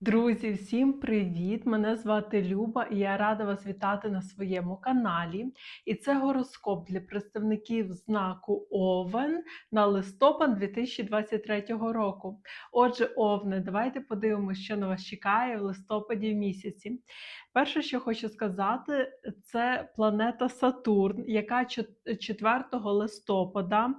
Друзі, всім привіт! Мене звати Люба і я рада вас вітати на своєму каналі. І це гороскоп для представників знаку Овен на листопад 2023 року. Отже, Овне, давайте подивимося, що на вас чекає в листопаді місяці. Перше, що хочу сказати, це планета Сатурн, яка 4 листопада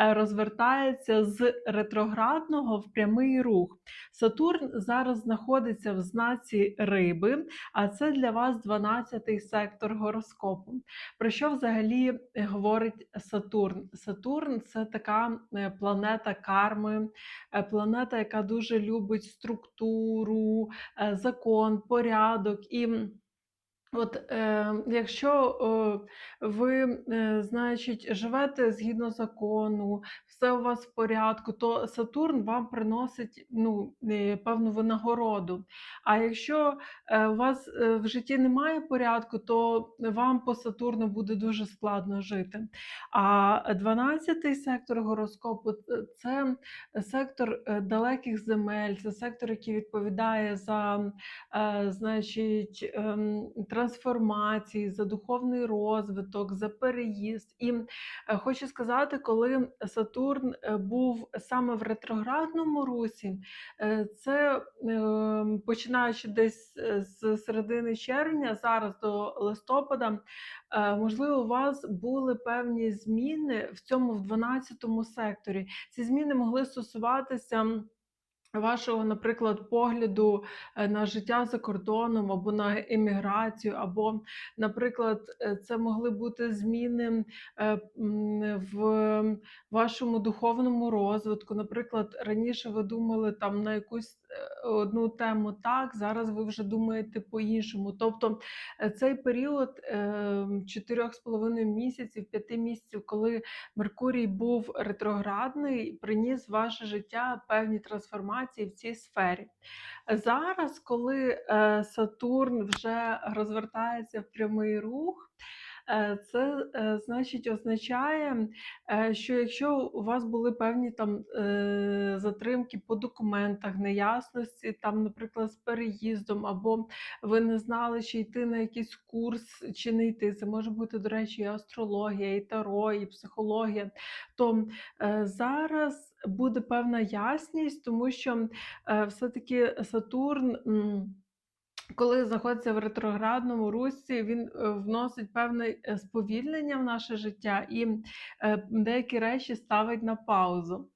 е, розвертається з ретроградного в прямий рух. Сатурн зараз знаходиться в знаці риби, а це для вас 12-й сектор гороскопу. Про що взагалі говорить Сатурн? Сатурн це така е, планета карми, е, планета, яка дуже любить структуру, закон, порядок. і eben От, е, якщо е, ви, е, значить, живете згідно закону, все у вас в порядку, то Сатурн вам приносить ну, е, певну винагороду. А якщо е, у вас е, в житті немає порядку, то вам по Сатурну буде дуже складно жити. А 12-й сектор гороскопу це сектор е, далеких земель, це сектор, який відповідає за е, значить, е, трансформації, за духовний розвиток, за переїзд. І е, хочу сказати, коли Сатурн е, був саме в ретроградному русі, е, це починаючи десь з середини червня, зараз до листопада, можливо, у вас були певні зміни в цьому в 12 секторі. Ці зміни могли стосуватися. Вашого, наприклад, погляду е, на життя за кордоном або на еміграцію, або, наприклад, е, це могли бути зміни е, в вашому духовному розвитку. Наприклад, раніше ви думали там на якусь одну тему так, зараз ви вже думаєте по-іншому. Тобто цей період 4,5 місяців, 5 місяців, коли Меркурій був ретроградний, приніс в ваше життя певні трансформації інформації в цій сфері. Зараз, коли е, Сатурн вже розвертається в прямий рух, це е, значить означає, е, що якщо у вас були певні там затримки по документах, неясності, там, наприклад, з переїздом, або ви не знали, чи йти на якийсь курс, чи не йти. Це може бути, до речі, і астрологія, і таро, і психологія. То зараз буде певна ясність, тому що все-таки Сатурн. Коли знаходиться в ретроградному русі, він е, вносить певне е, сповільнення в наше життя і е, деякі речі ставить на паузу.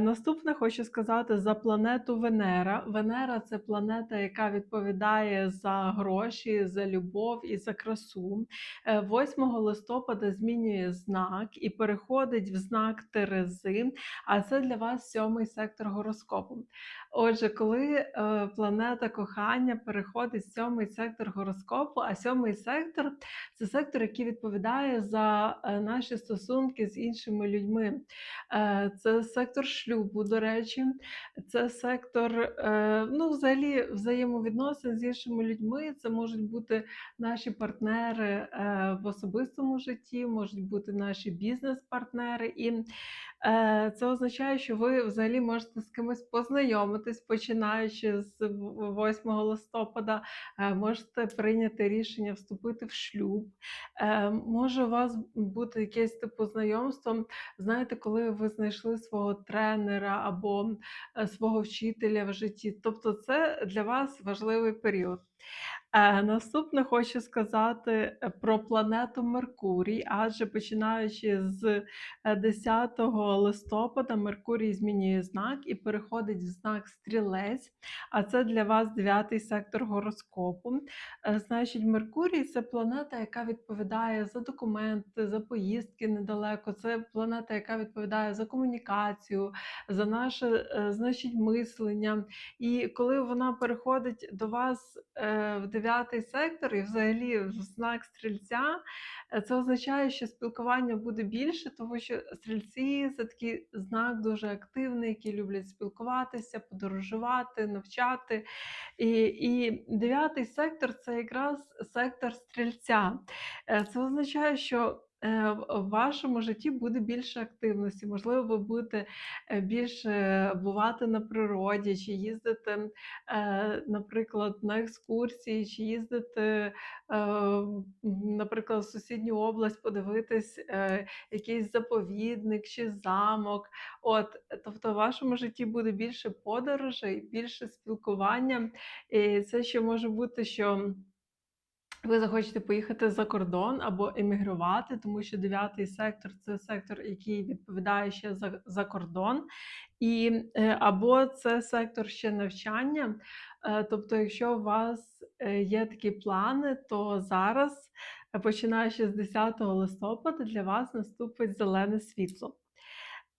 Наступне хочу сказати за планету Венера. Венера це планета, яка відповідає за гроші, за любов і за красу. 8 листопада змінює знак і переходить в знак Терези, а це для вас сьомий сектор гороскопу. Отже, коли планета кохання переходить в сьомий сектор гороскопу, а сьомий сектор це сектор, який відповідає за наші стосунки з іншими людьми. Це сектор шлюбу, до речі, це сектор е, ну, взагалі взаємовідносин з іншими людьми. Це можуть бути наші партнери е, в особистому житті, можуть бути наші бізнес-партнери. І це означає, що ви взагалі можете з кимось познайомитись, починаючи з 8 листопада, можете прийняти рішення вступити в шлюб. Може у вас бути якесь типу знайомство. Знаєте, коли ви знайшли свого тренера або е, свого вчителя в житті. Тобто, це для вас важливий період. Е, наступне хочу сказати е, про планету Меркурій, адже починаючи з 10 е, листопада, Меркурій змінює знак і переходить в знак стрілець, а це для вас дев'ятий сектор гороскопу. Значить, Меркурій це планета, яка відповідає за документи, за поїздки недалеко. Це планета, яка відповідає за комунікацію, за наше значить, мислення. І коли вона переходить до вас в дев'ятий сектор і взагалі в знак стрільця, е, це означає, що спілкування буде більше, тому що стрільці це такий знак дуже активний, які люблять спілкуватися, подорожувати, навчати. І дев'ятий сектор це якраз сектор стрільця. Е, це означає, що е, в в вашому житті буде більше активності. Можливо, ви будете, е, більше бувати на природі, чи їздити, е, наприклад, на екскурсії, чи їздити, е, наприклад, в сусідню область подивитись, е, якийсь заповідник чи замок. От, тобто в вашому житті буде більше подорожей, більше спілкування. І це ще може бути, що ви захочете поїхати за кордон або емігрувати, тому що дев'ятий сектор це сектор, який відповідає ще за за кордон, і, е, або це сектор ще навчання. Е, тобто, якщо у вас, е, є такі плани, то зараз, починаючи з 10 листопада, для вас наступить зелене світло.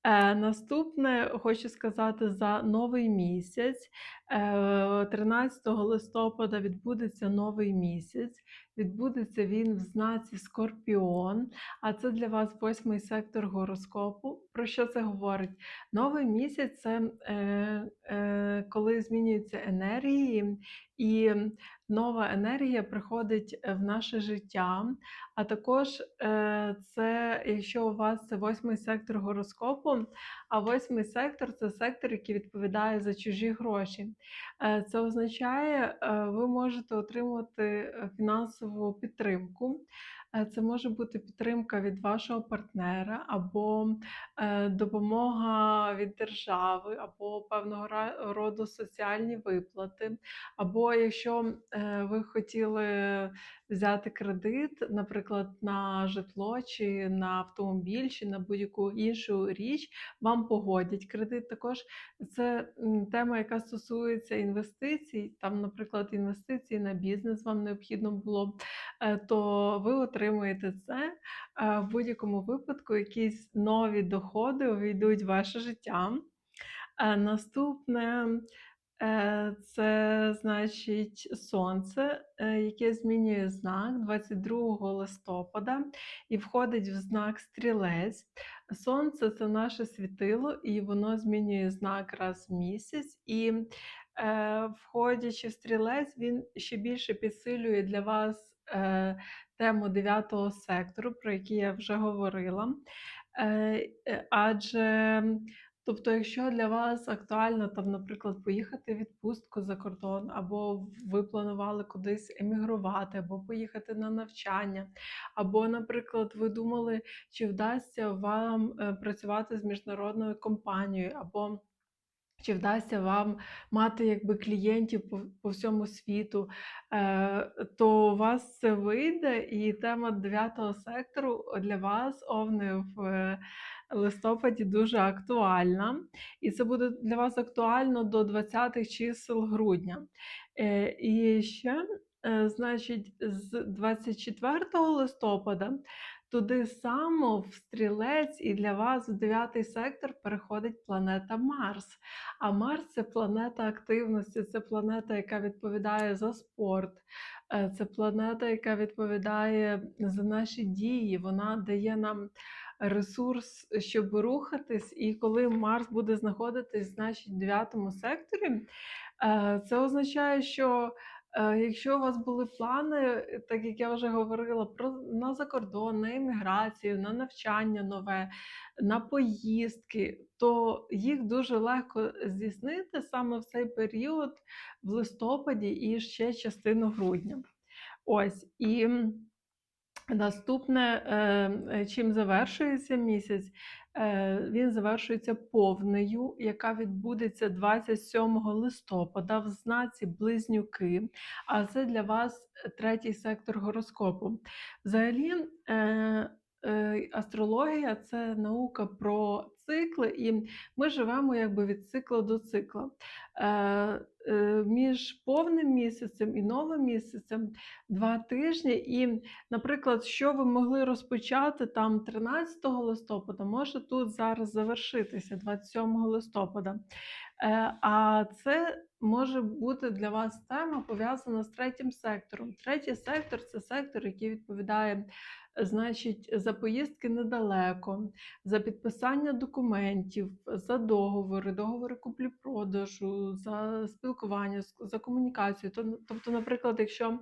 Е, наступне хочу сказати за новий місяць. Е, 13 листопада відбудеться новий місяць. Відбудеться він в знаці Скорпіон, а це для вас восьмий сектор гороскопу. Про що це говорить? Новий місяць це е, е, коли змінюються енергії, і нова енергія приходить в наше життя. А також е, це, якщо у вас це восьмий сектор гороскопу, а восьмий сектор це сектор, який відповідає за чужі гроші. Е, Це означає, е, ви можете отримувати е, фінансову підтримку. Е, Це може бути підтримка від вашого партнера, або е, допомога від держави, або певного роду соціальні виплати. Або якщо ви хотіли взяти кредит, наприклад, на житло чи на автомобіль, чи на будь-яку іншу річ, вам погодять кредит. Також це тема, яка стосується інвестицій. Там, наприклад, інвестиції на бізнес вам необхідно було, е, то ви отримуєте це. Е, В будь-якому випадку якісь нові доходи увійдуть в ваше життя. Е, Наступне це значить сонце, е, яке змінює знак 22 листопада і входить в знак стрілець. Сонце це наше світило, і воно змінює знак раз в місяць. І е, входячи в стрілець, він ще більше підсилює для вас е, тему 9 сектору, про який я вже говорила. Е, е, адже Тобто, якщо для вас актуально там, наприклад, поїхати в відпустку за кордон, або ви планували кудись емігрувати, або поїхати на навчання, або, наприклад, ви думали, чи вдасться вам е, працювати з міжнародною компанією, або чи вдасться вам мати якби клієнтів по, по всьому світу, е, то у вас це вийде, і тема 9 сектору для вас, овни в е, листопаді, дуже актуальна. І це буде для вас актуально до 20-х чисел грудня. Е, і ще, е, значить, з 24 листопада туди само в стрілець, і для вас в 9 сектор переходить планета Марс. А Марс це планета активності, це планета, яка відповідає за спорт, е, це планета, яка відповідає за наші дії. Вона дає нам ресурс, щоб рухатись. І коли Марс буде знаходитись, значить, в 9 секторі, е, це означає, що. Е, Якщо у вас були плани, е, так як я вже говорила, про на закордон, на імміграцію, на навчання нове, на поїздки, то їх дуже легко здійснити саме в цей період в листопаді і ще частину грудня. Ось і наступне, е, чим завершується місяць, він завершується повнею, яка відбудеться 27 листопада в знаці Близнюки. А це для вас третій сектор гороскопу. Взагалі, е, е, астрологія це наука про цикли, і ми живемо якби від цикла до цикла. Е, е, Між повним місяцем і новим місяцем два тижні. І, наприклад, що ви могли розпочати там 13 листопада, може тут зараз завершитися 27 листопада. Е, А це може бути для вас тема пов'язана з третім сектором. Третій сектор це сектор, який відповідає. Значить, за поїздки недалеко, за підписання документів, за договори, договори куплі-продажу, за спілкування, за комунікацію. То- Тобто, наприклад, якщо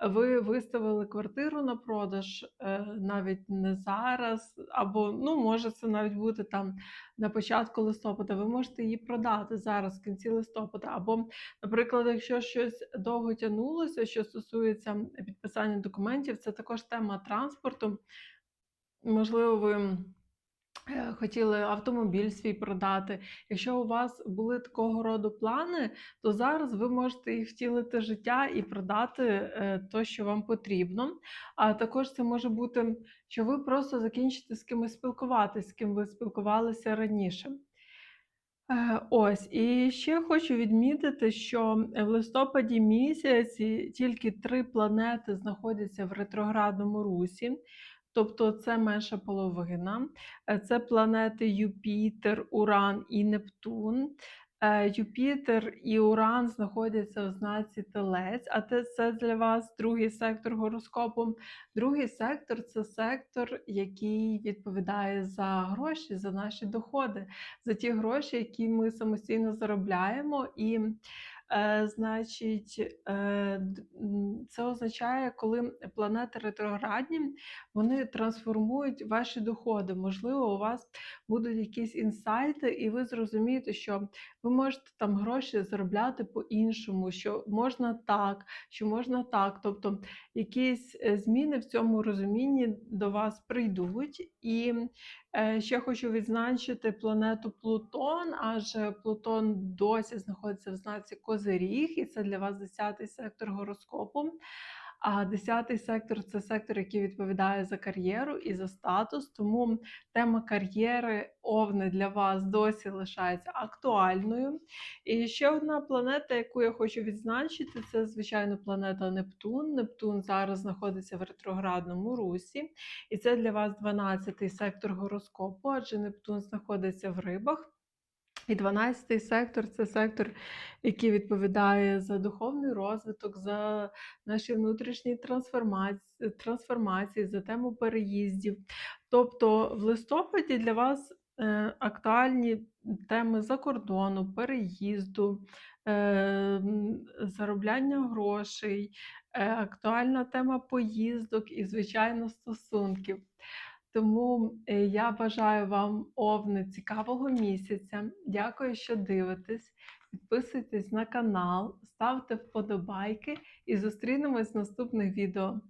ви виставили квартиру на продаж, е, навіть не зараз, або ну, може це навіть бути там на початку листопада. Ви можете її продати зараз, в кінці листопада. Або, наприклад, якщо щось довго тягнулося, що стосується підписання документів, це також тема транспорту. Можливо, ви хотіли автомобіль свій продати. Якщо у вас були такого роду плани, то зараз ви можете їх втілити життя і продати е, то, що вам потрібно. А також це може бути, що ви просто закінчите з кимось спілкуватись, з ким ви спілкувалися раніше. Е, Ось, і ще хочу відмітити, що в листопаді місяці тільки три планети знаходяться в ретроградному русі, тобто це менша половина. Е, Це планети Юпітер, Уран і Нептун. Е, Юпітер і Уран знаходяться в знаці Телець, а це для вас другий сектор гороскопу. Другий сектор це сектор, який відповідає за гроші, за наші доходи за ті гроші, які ми самостійно заробляємо. І, значить, е, д- м, це означає, коли планети ретроградні, вони трансформують ваші доходи. Можливо, у вас будуть якісь інсайти, і ви зрозумієте, що ви можете там гроші заробляти по-іншому, що можна так, що можна так. Тобто якісь е, зміни в цьому розумінні до вас прийдуть. І Е, Ще хочу відзначити планету Плутон, адже Плутон досі знаходиться в знаці Козиріг, і це для вас 10-й сектор гороскопу. А 10-й сектор це сектор, який відповідає за кар'єру і за статус. Тому тема кар'єри овни для вас досі лишається актуальною. І ще одна планета, яку я хочу відзначити, це звичайно планета Нептун. Нептун зараз знаходиться в ретроградному русі. І це для вас 12-й сектор гороскопу, адже Нептун знаходиться в рибах. І 12-й сектор це сектор, який відповідає за духовний розвиток, за наші внутрішні трансформації, трансформації, за тему переїздів. Тобто в листопаді для вас е, актуальні теми закордону, переїзду, е, заробляння грошей, е, актуальна тема поїздок і, звичайно, стосунків. Тому е, я бажаю вам овни цікавого місяця. Дякую, що дивитесь. Підписуйтесь на канал, ставте вподобайки і зустрінемось в наступних відео.